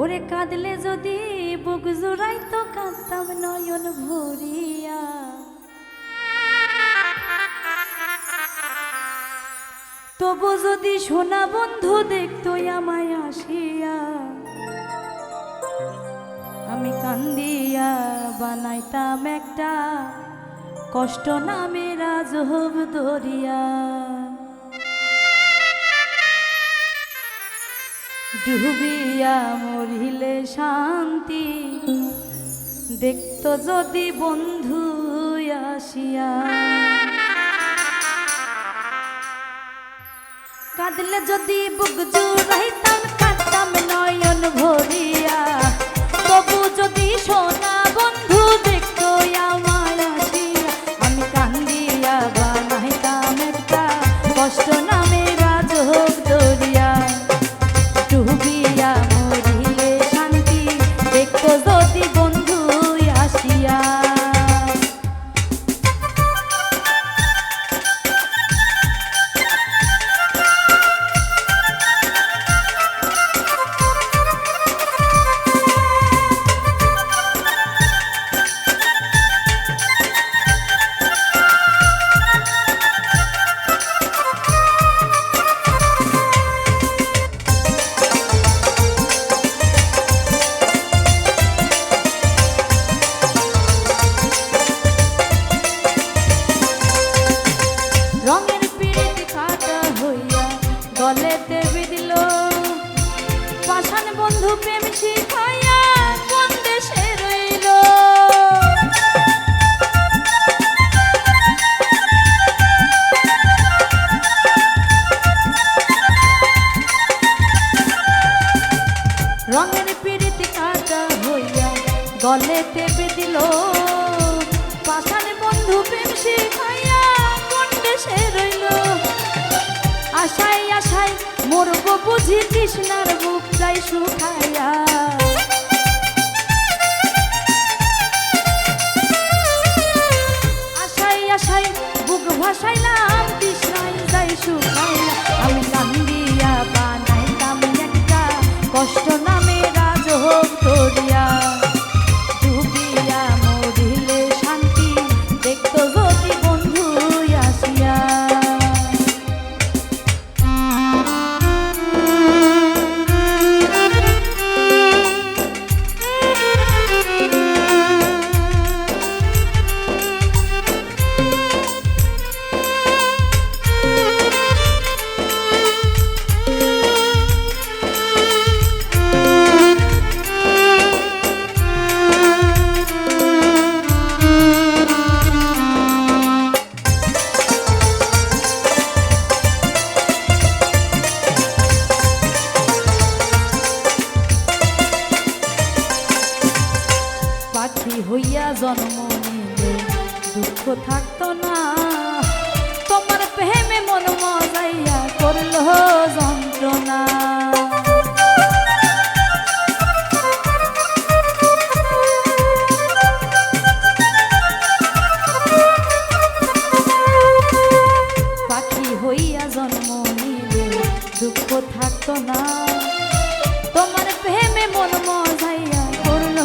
ওরে কাঁদলে যদি বুক জোড়াই তো কাঁদতাম নয়ন ভরিয়া। তবু যদি সোনা বন্ধু দেখতো আমায় আসিয়া, আমি কান্দিয়া বানাইতাম একটা কষ্ট নামে রাজহব দরিয়া ডুবিয়া মরিলে শান্তি। দেখত যদি বন্ধু আসিয়া। কাঁদলে যদি বুক জুড়াইতাম কাঁদতাম নয়ন ভরিয়া। গলেতে বিদিল পাষাণ বন্ধু প্রেম শিখাইয়া কোন দেশে রইল? রঙের পিড়িত কাটা হইয়া গলেতে বিদিল পাষাণ বন্ধু প্রেম বুঝি তৃষ্ণার বুক যাই শুকাইয়া হইয়া জন্ম নিলে দুঃখ থাকত না। তোমার প্রেমে মন মজাইয়া করল যন্ত্রণা। পাখি হইয়া জন্ম নিলে দুঃখ থাকতো না। তোমার প্রেমে মন মজাইয়া করল